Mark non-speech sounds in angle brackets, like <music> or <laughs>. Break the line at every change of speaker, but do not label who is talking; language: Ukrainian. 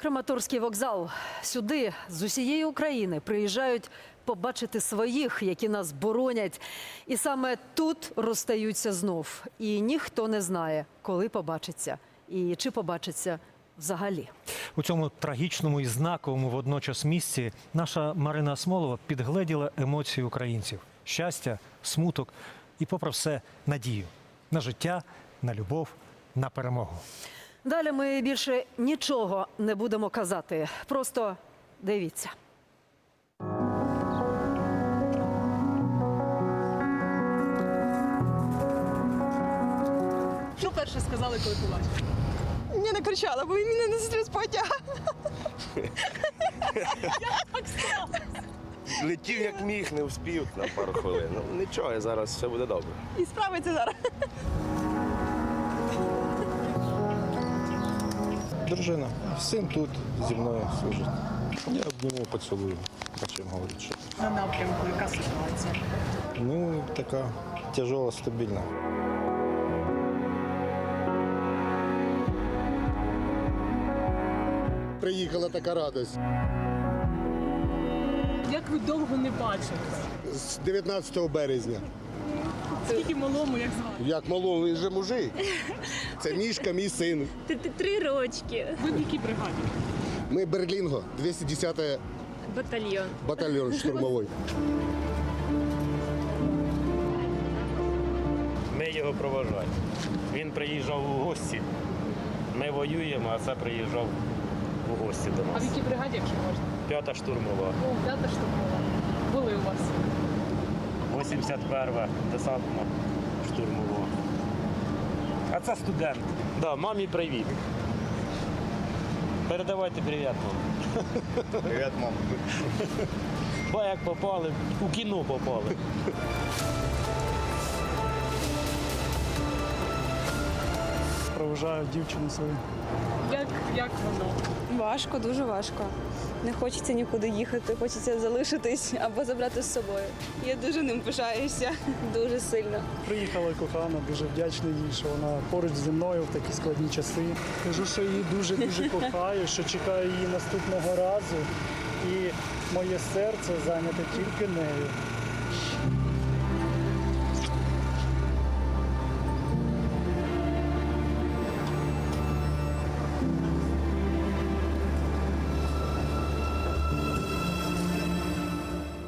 Краматорський вокзал. Сюди з усієї України приїжджають побачити своїх, які нас боронять. І саме тут розстаються знов. І ніхто не знає, коли побачиться і чи побачиться взагалі.
У цьому трагічному і знаковому водночас місці наша Марина Смолова підгледіла емоції українців: щастя, смуток і, попри все, надію на життя, на любов, на перемогу.
Далі ми більше нічого не будемо казати. Просто дивіться.
Що перше сказали, коли побачили?
Ні, не кричала, бо він мене не зустрів з потяга.
Летів як міг, не вспів на пару хвилин. Ну нічого, зараз все буде добре.
І справиться зараз.
Дружина, син тут зі мною служить. Я обніму, поцілую, о чим говорить. Що.
На напрямку, яка ситуація?
Ну, така тяжела, стабільна.
Приїхала така радість.
Як ви довго не бачили?
З 19 березня.
Скільки малому, як звати?
Як малого, він же мужик. Це мішка, мій син.
Ти- ти Три рочки.
Ви в якій бригаді?
Ми Берлінго, 210
Батальйон.
батальйон штурмовий.
Ми його проважаємо. Він приїжджав у гості. Ми воюємо, а це приїжджав у гості до нас.
А в якій бригаді, якщо можна?
П'ята штурмова,
О, п'ята штурмова. Були у вас.
81-ва десантна штурмова. А це студент. Да, мамі привіт. Передавайте привіт мамі.
Привіт, мам.
Ба як попали, у кіно попали.
проважаю дівчину свою.
Як, як воно?
Важко, дуже важко. Не хочеться нікуди їхати, хочеться залишитись або забрати з собою. Я дуже ним пишаюся, <laughs> дуже сильно.
Приїхала кохана, дуже вдячний їй, що вона поруч зі мною в такі складні часи. Кажу, що її дуже дуже <laughs> кохаю, що чекаю її наступного разу. І моє серце зайняте тільки нею.